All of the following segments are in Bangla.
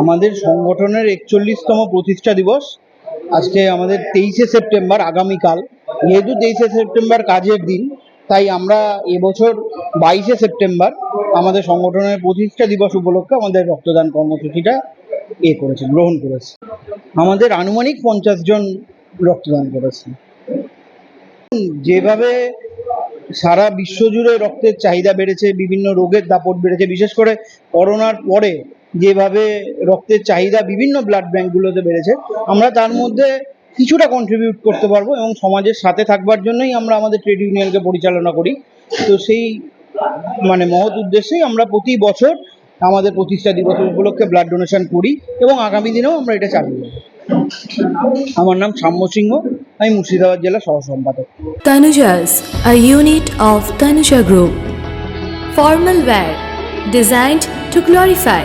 আমাদের সংগঠনের একচল্লিশতম প্রতিষ্ঠা দিবস। আজকে আমাদের তেইশে সেপ্টেম্বর আগামীকাল। যেহেতু তেইশে সেপ্টেম্বর কাজের দিন, তাই আমরা এবছর বাইশে সেপ্টেম্বর আমাদের সংগঠনের প্রতিষ্ঠা দিবস উপলক্ষে আমাদের রক্তদান কর্মসূচিটা এ করেছে, গ্রহণ করেছে। আমাদের আনুমানিক পঞ্চাশ জন রক্তদান করেছে। যেভাবে সারা বিশ্বজুড়ে রক্তের চাহিদা বেড়েছে, বিভিন্ন রোগের দাপট বেড়েছে, বিশেষ করে করোনার পরে যেভাবে রক্তের চাহিদা বিভিন্ন ব্লাড ব্যাঙ্কগুলোতে বেড়েছে আমরা তার মধ্যে কিছুটা কন্ট্রিবিউট করতে পারব এবং সমাজের সাথে থাকবার জন্যই আমরা আমাদের ট্রেড ইউনিয়নকে পরিচালনা করি তো সেই মানে মহৎ উদ্দেশ্যেই আমরা প্রতি বছর আমাদের প্রতিষ্ঠা দিবস উপলক্ষে ব্লাড ডোনেশন করি এবং আগামী দিনেও আমরা এটা যাব আমার নাম সাম্য সিংহ আমি মুর্শিদাবাদ জেলা সহ সম্পাদক Tanuja's, a unit of Tanuja Group. Formal wear, designed to glorify.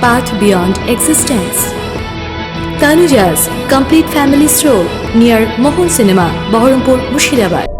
path beyond existence. Tanuja's complete family stroll near Mohun Cinema, Baharampur, Mushirabad.